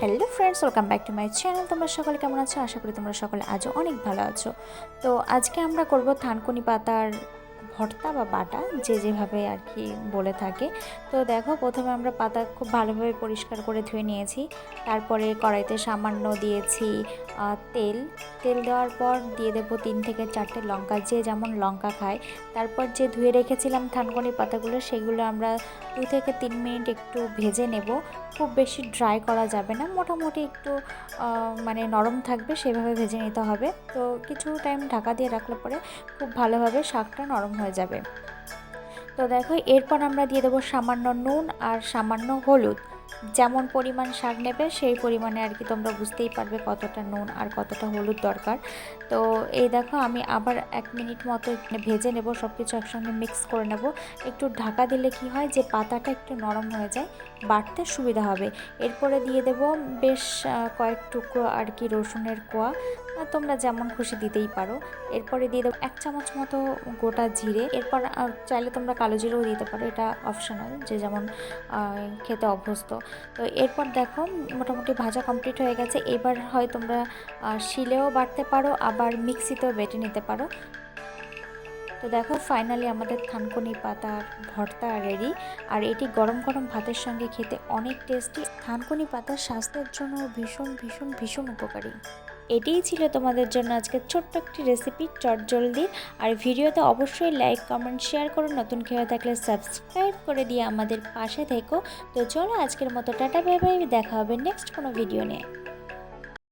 Hello friends welcome back to my channel তোমরা সকলে কেমন আছো? আশা করি তোমরা সকলে আজও অনেক ভালো আছো। তো আজকে আমরা করব থানকুনি পাতার ভর্তা বা বাটা, যে যেভাবে আর কি বলে থাকে। তো দেখো, প্রথমে আমরা পাতা খুব ভালোভাবে পরিষ্কার করে ধুয়ে নিয়েছি। তারপরে কড়াইতে সামান্য দিয়েছি তেল। তেল দেওয়ার পর দিয়ে দেবো তিন থেকে চারটে লঙ্কা। যে যেমন লঙ্কা খায়, তারপর যে ধুয়ে রেখেছিলাম থানকুনি পাতাগুলো, সেগুলো আমরা দু থেকে তিন মিনিট একটু ভেজে নেব। খুব বেশি ড্রাই করা যাবে না, মোটামুটি একটু মানে নরম থাকবে, সেভাবে ভেজে নিতে হবে। তো কিছু টাইম ঢাকা দিয়ে রাখলে পরে খুব ভালোভাবে শাকটা নরম হয়ে যাবে। তো দেখো এরপর আমরা দিয়ে দেবো সামান্য নুন আর সামান্য হলুদ। যেমন পরিমাণ শাক নেবে, সেই পরিমাণে আর কি তোমরা বুঝতেই পারবে কতটা নুন আর কতটা হলুদ দরকার। তো এই দেখো, আমি আবার এক মিনিট মতো ভেজে নেব সব কিছু একসঙ্গে মিক্স করে নেব। একটু ঢাকা দিলে কি হয় যে পাতাটা একটু নরম হয়ে যায় বাটতে সুবিধা হবে। এরপরে দিয়ে দেব বেশ কয়েক টুকরো আর কি রসুনের কোয়া। তোমরা যেমন খুশি দিতেই পারো। এরপরে দিয়ে দেবো এক চামচ মতো গোটা জিরে। এরপর চাইলে তোমরা কালো জিরেও দিতে পারো, এটা অপশনাল যে যেমন খেতে অভ্যস্ত। তো এরপর দেখো, মোটামুটি ভাজা কমপ্লিট হয়ে গেছে। এবার হয় তোমরা শিলেও বাটতে পারো, আবার মিক্সিতেও বেটে নিতে পারো। তো দেখো ফাইনালি আমাদের থানকুনি পাতা ভর্তা রেডি আর এটি গরম গরম ভাতের সঙ্গে খেতে অনেক টেস্টি থানকুনি পাতা স্বাস্থ্যের জন্য ভীষণ ভীষণ ভীষণ উপকারী। এটিই ছিল তোমাদের জন্য আজকে ছোট্ট একটি রেসিপি চট জলদি। আর ভিডিওতে অবশ্যই লাইক কমেন্ট শেয়ার করো। নতুন খেয়ে থাকলে সাবস্ক্রাইব করে দিয়ে আমাদের পাশে থেকো। তো চলো আজকের মতো টাটা বাই বাই দেখা হবে নেক্সট কোনো ভিডিও নিয়ে।